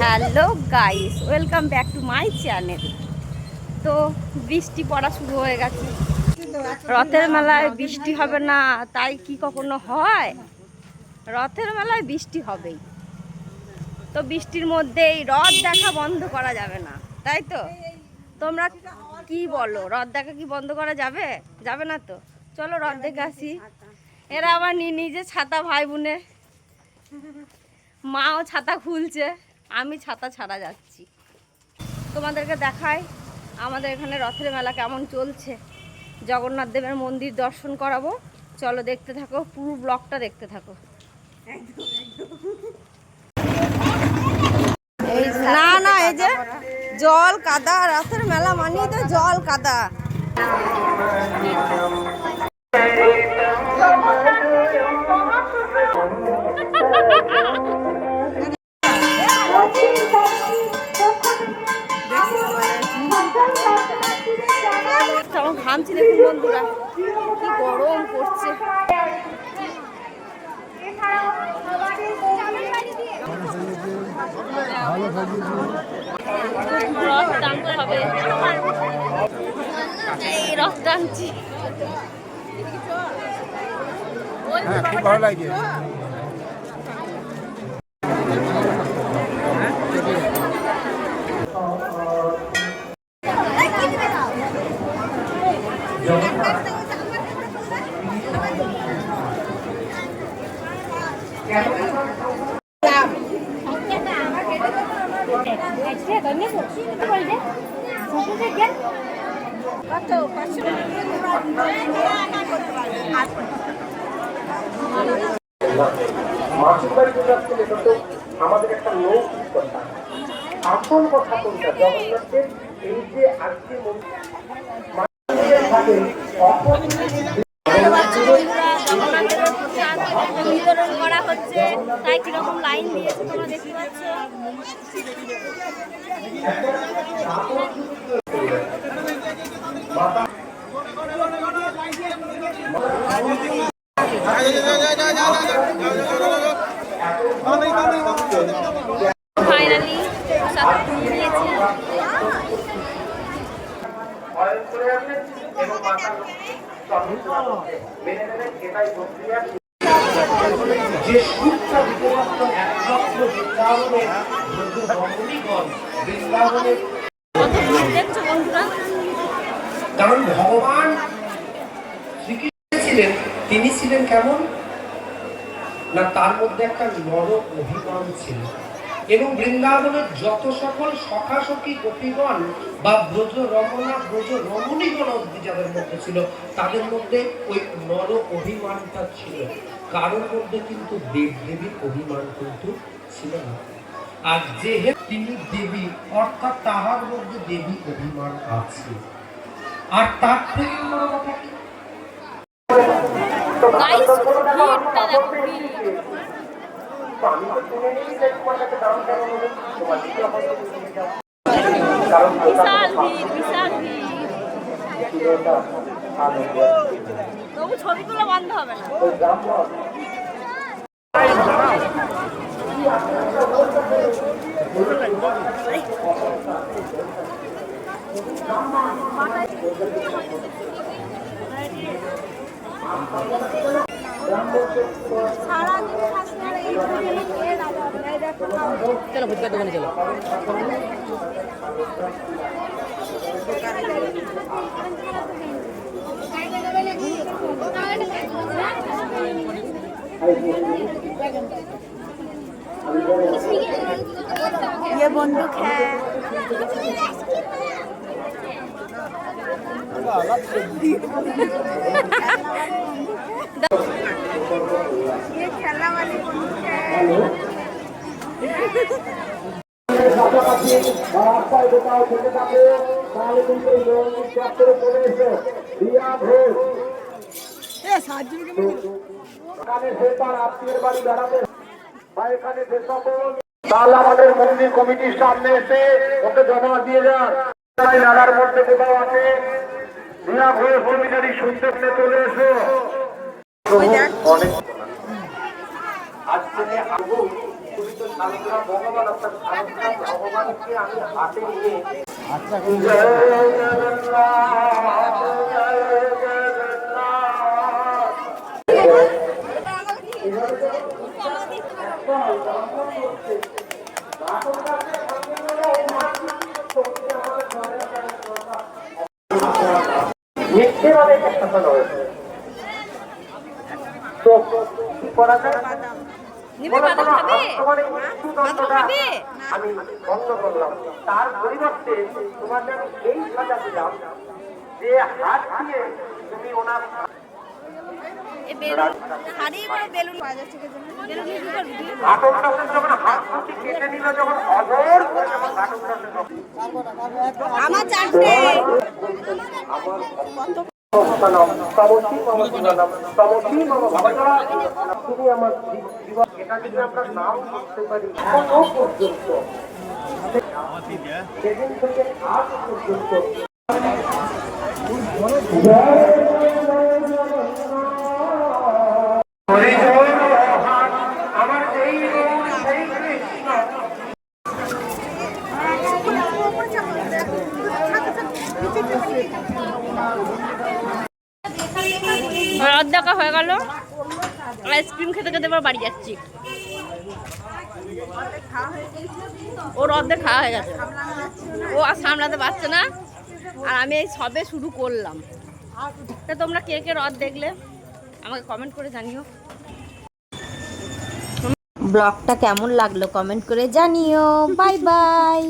Hello guys, welcome back to my channel. তো বৃষ্টি পড়া শুরু হয়ে গেছে। রথের মেলায় বৃষ্টি হবে না, তাই কি কখনো হয়? রথের মেলায় বৃষ্টি হবেই। তো বৃষ্টির মধ্যেই রথ দেখা বন্ধ করা যাবে না, তাই তো? তোমরা কি বলো, রথ দেখা কি বন্ধ করা যাবে? যাবে না তো? চলো রথ দেখে আসি। এরা আবার নিজে ছাতা ভাই বোনে। মাও ছাতা খুলছে। আমি ছাতা ছাড়া যাচ্ছি। তোমাদেরকে দেখাই আমাদের এখানে রথের মেলা কেমন চলছে। জগন্নাথ দেবের মন্দির দর্শন করাবো। চলো দেখতে থাকো পুরো ব্লগটা দেখতে থাকো। এই না না এই যে জল কাদা রথের মেলা মানিয়ে তো জল কাদা। কেমন ঘামছি দেখুন বন্ধুরা। কি গরম করছে রথ টানতে হবে। এই রথ টানছি। হ্যাঁ ভালো লাগে। মাসির বাড়ি এটা তো আমাদের একটা লৌকিক কথা আসল কথা কোনটা জগন্নাথের এই যে আজকে অপর বিতরণ করা হচ্ছে। তাই কীরকম লাইন দিয়েছে তোমরা দেখতে পাচ্ছ? ফাইনালি নিয়েছি এবং মেনে নেবেন, এটাই প্রক্রিয়া। কারণ ভগবান শ্রীকৃষ্ণ তিনি ছিলেন কেমন? না, তার মধ্যে একটা নর অভিমান ছিল। এবং বৃন্দাবনের যত সকল সখাসখী গোপীগণ বা ব্রজ রমনা ব্রজ রমণীগণ অব্দি যাদের মধ্যে ছিল, তাদের মধ্যে ওই নর অভিমানটা ছিল। কারোর মধ্যে কিন্তু দেব দেবীর অভিমান কিন্তু ছিল না। আর যেহেতু তিনি দেবী অর্থাৎ তাহার মধ্যে দেবী অভিমান আছে। আর তার থেকে বড় কথা কি? বিশাল ভিড় বিশাল ভিড় তবু ছবিগুলো বন্ধ চলো ফুচকার দোকানে চলো। ये बंदूक है ये खेलने वाली बंदूक है পাশাপাশি বা রাস্তায় কোথাও থেকে থাকে তাহলে কিন্তু এই রঙিন চত্বরে চলে এসো রিয়া ঘোষ তাহলে আমাদের মন্দির কমিটির সামনে এসে ওকে জমা দিয়ে যান। তাই নালার মধ্যে কোথাও আছে? চলে এসো। অনেক আজকে আগুন তুমি তো সারদা ভগবান অর্থাৎ সারদা ভগবানকে আমি হাতে নিয়ে জয় জগন্নাথ। এটা শেখানো হয়েছে তো কি করা যায়? আমি বন্ধ করলাম। তার পরিবর্তে তোমাকে এই সাজা দিলাম যে হাত দিয়ে তুমি ওনার বেলুন শাড়ি করে বেলুন? দাসের যখন আমার চারটে। সনাতনম, তমসি মম জীবনম, তমসি মম ভবতঃ। তুমি আমার জীবন এটা যদি আমরা নাম করতে পারি এখনও পর্যন্ত সেদিন থেকে আজ পর্যন্ত হরি জয় মহান, আমার যেই রূপ সেই কৃষ্ণ রদ দেখা হয়ে গেল। আইসক্রিম খেতে খেতে এবার বাড়ি যাচ্ছি। ওর অর্ধেক খাওয়া হয়ে গেছে। ও আর সামলাতে পারছে না। আর আমি এই সবে শুরু করলাম। তা তোমরা কে কে রদ দেখলে? আমাকে কমেন্ট করে জানিও। ব্লগটা কেমন লাগল কমেন্ট করে জানিও। Bye bye